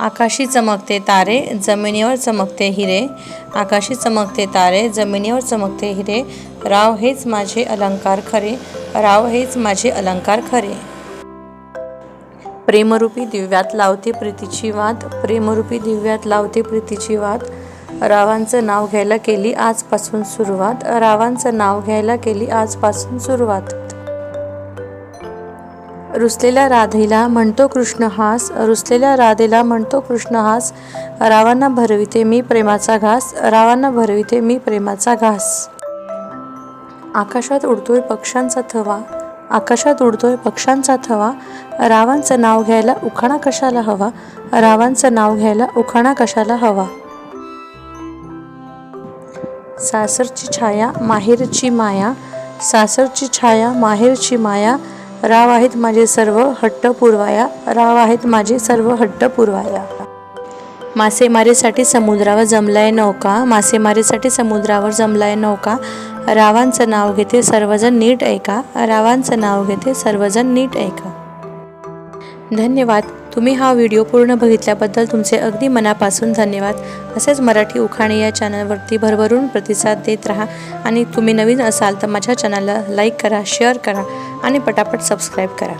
आकाशी चमकते तारे जमिनीवर चमकते हिरे. आकाशी चमकते तारे जमिनीवर चमकते हिरे. राव हेच माझे अलंकार खरे. राव हेच माझे अलंकार खरे. प्रेमरूपी दिव्यात लावते प्रीतीची वाद प्रेमरूपी दिव्यात लावते प्रीतीची वाद रावांचं नाव घ्यायला केली आजपासून सुरुवात. रावांचं नाव घ्यायला केली आजपासून सुरुवात. रुसलेल्या राधेला म्हणतो कृष्णहास रुसलेल्या राधेला म्हणतो कृष्णहास रावांना भरविते मी प्रेमाचा घास रावांना भरविते मी प्रेमाचा घास. आकाशात उडतोय पक्ष्यांचा थवा आकाशात उडतोय पक्ष्यांचा थवा रावांचं नाव घ्यायला उखाणा कशाला हवा रावांचं नाव घ्यायला उखाणा कशाला हवा. सासरची छाया माहेरची माया सासरची छाया माहेरची माया राव आहेत माझे सर्व हट्ट पुरवाया. राव आहेत माझे सर्व हट्ट पुरवाया. मासेमारीसाठी समुद्रावर जमलाय नौका. मासेमारीसाठी समुद्रावर जमलाय नौका. रावांचं नाव घेते सर्वजण नीट ऐका. रावांचं नाव घेते सर्वजण नीट ऐका. धन्यवाद. तुम्ही हा व्हिडिओ पूर्ण बघितल्याबद्दल तुमचे अगदी मनापासून धन्यवाद. असेच मराठी उखाणे या चॅनलवरती भरभरून प्रतिसाद देत राहा. आणि तुम्ही नवीन असाल तर माझ्या चॅनलला लाईक करा शेअर करा. आणि पटापट सबस्क्राईब करा.